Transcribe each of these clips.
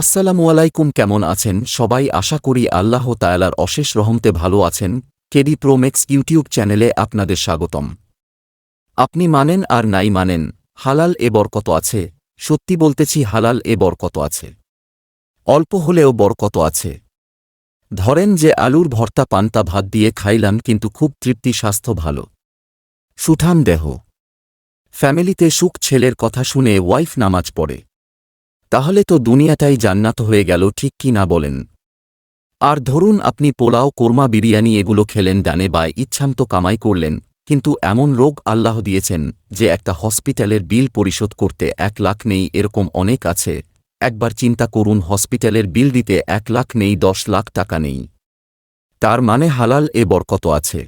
আসসালামু আলাইকুম, কেমন আছেন? সবাই আশা করি আল্লাহ তায়ালার অশেষ রহমতে ভালো আছেন। কেডি প্রোমেক্স ইউটিউব চ্যানেলে আপনাদের স্বাগতম। আপনি মানেন আর নাই মানেন, হালাল এ বরকত আছে। সত্যি বলতেছি, হালাল এ বরকত আছে। অল্প হলেও বরকত আছে। ধরেন যে আলুর ভর্তা পান্তা ভাত দিয়ে খাইলাম, কিন্তু খুব তৃপ্তি, স্বাস্থ্য ভালো। সুঠাম দেহ। ফ্যামিলিতে সুখ, ছেলের কথা শুনে ওয়াইফ নামাজ পড়ে। তাহলে তো দুনিয়াটাই জান্নাত হয়ে গেল, ঠিক কি না বলেন? আর ধরুন আপনি পোলাও, কোরমা, বিরিয়ানি এগুলো খেলেন, ডানে বায় ইচ্ছান্ত কামাই করলেন, কিন্তু এমন রোগ আল্লাহ দিয়েছেন যে একটা হসপিটালের বিল পরিশোধ করতে এক লাখ নেই, এরকম অনেক আছে। একবার চিন্তা করুন, হসপিটালের বিল দিতে এক লাখ নেই, দশ লাখ টাকা নেই। তার মানে হালাল এ বরকত আছে।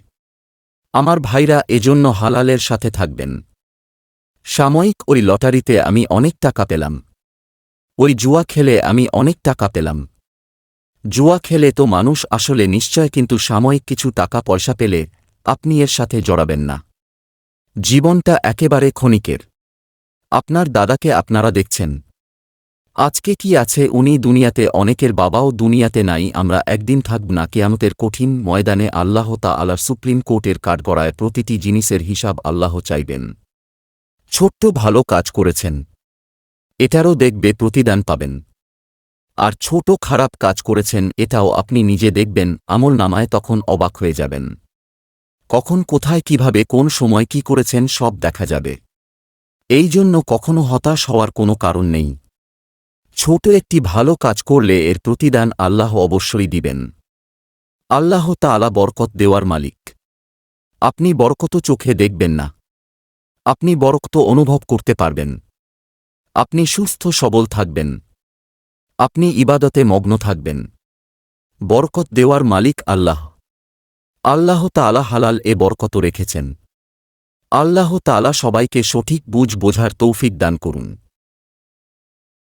আমার ভাইরা এজন্য হালালের সাথে থাকবেন। সাময়িক ওই লটারিতে আমি অনেক টাকা পেলাম। ওই জুয়া খেলে আমি অনেক টাকা পেলাম। জুয়া খেলে তো মানুষ আসলে নিশ্চয় কিন্তু সাময়িক কিছু টাকা পয়সা পেলে আপনি এর সাথে জড়াবেন না। জীবনটা একেবারে ক্ষণিকের। আপনার দাদাকে আপনারা দেখছেন। আজকে কি আছে উনি দুনিয়াতে অনেকের বাবাও দুনিয়াতে নাই, আমরা একদিন থাকব না, কেয়ামতের কঠিন ময়দানে আল্লাহ তা আলার সুপ্রিম কোর্টের কাঠগড়ায় প্রতিটি জিনিসের হিসাব আল্লাহ চাইবেন। ছোট্ট ভালো কাজ করেছেন। এটারও দেখবে প্রতিদান পাবেন। আর ছোট খারাপ কাজ করেছেন, এটাও আপনি নিজে দেখবেন, আমল নামায় তখন অবাক হয়ে যাবেন। কখন কোথায় কীভাবে, কোন সময় কি করেছেন, সব দেখা যাবে। এই জন্য কখনো হতাশ হওয়ার কোনো কারণ নেই। ছোট একটি ভালো কাজ করলে এর প্রতিদান আল্লাহ অবশ্যই দিবেন। আল্লাহ তাআলা বরকত দেওয়ার মালিক। আপনি বরকত চোখে দেখবেন না। আপনি বরকত অনুভব করতে পারবেন। আপনি সুস্থ সবল থাকবেন। আপনি ইবাদতে মগ্ন থাকবেন। বরকত দেওয়ার মালিক আল্লাহ। আল্লাহ তালা হালাল এ বরকত রেখেছেন। আল্লাহ তালা সবাইকে সঠিক বুঝ বোঝার তৌফিক দান করুন।